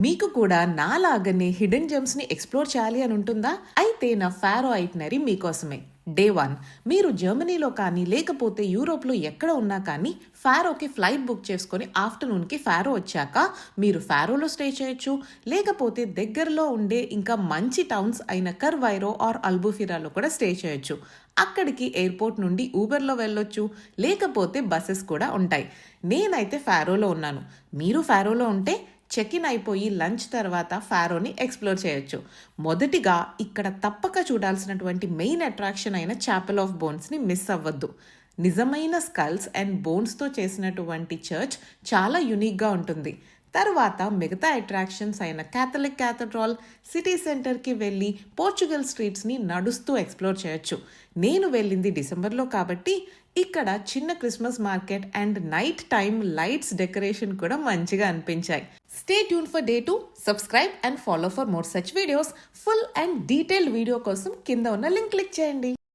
మీకు కూడా నాలాగనే hidden జెమ్స్ని explore చేయాలి అని ఉంటుందా? అయితే నా ఫారో ఐటనరీ మీకోసమే. Day one. మీరు జర్మనీలో కానీ లేకపోతే యూరోప్లో ఎక్కడ ఉన్నా కానీ ఫారోకి ఫ్లైట్ బుక్ చేసుకొని ఆఫ్టర్నూన్కి ఫారో వచ్చాక మీరు ఫారోలో స్టే చేయొచ్చు. లేకపోతే దగ్గరలో ఉండే ఇంకా మంచి టౌన్స్ అయిన కర్వైరో ఆర్ అల్బుఫిరాలో కూడా స్టే చేయొచ్చు. అక్కడికి ఎయిర్పోర్ట్ నుండి ఊబర్లో వెళ్ళొచ్చు. లేకపోతే బస్సెస్ కూడా ఉంటాయి. నేనైతే ఫారోలో ఉన్నాను. మీరు ఫారోలో ఉంటే చెక్ ఇన్ అయిపోయి లంచ్ తర్వాత ఫారోని ఎక్స్ప్లోర్ చేయొచ్చు. మొదటిగా ఇక్కడ తప్పక చూడాల్సినటువంటి మెయిన్ అట్రాక్షన్ అయిన చాపెల్ ఆఫ్ బోన్స్ని మిస్ అవ్వద్దు. నిజమైన స్కల్స్ అండ్ బోన్స్తో చేసినటువంటి చర్చ్ చాలా యునిక్గా ఉంటుంది. తర్వాత మిగతా అట్రాక్షన్స్ అయిన క్యాథలిక్ క్యాథడ్రాల్ సిటీ సెంటర్కి వెళ్ళి పోర్చుగల్ స్ట్రీట్స్ని నడుస్తూ ఎక్స్ప్లోర్ చేయొచ్చు. నేను వెళ్ళింది డిసెంబర్లో కాబట్టి ఇక్కడ చిన్న Christmas market and night time lights decoration కూడా మంచిగా అనిపించాయి. Stay tune for day two subscribe and follow for more such videos. Full and detailed video కోసం కింద ఉన్న లింక్ క్లిక్ చేయండి.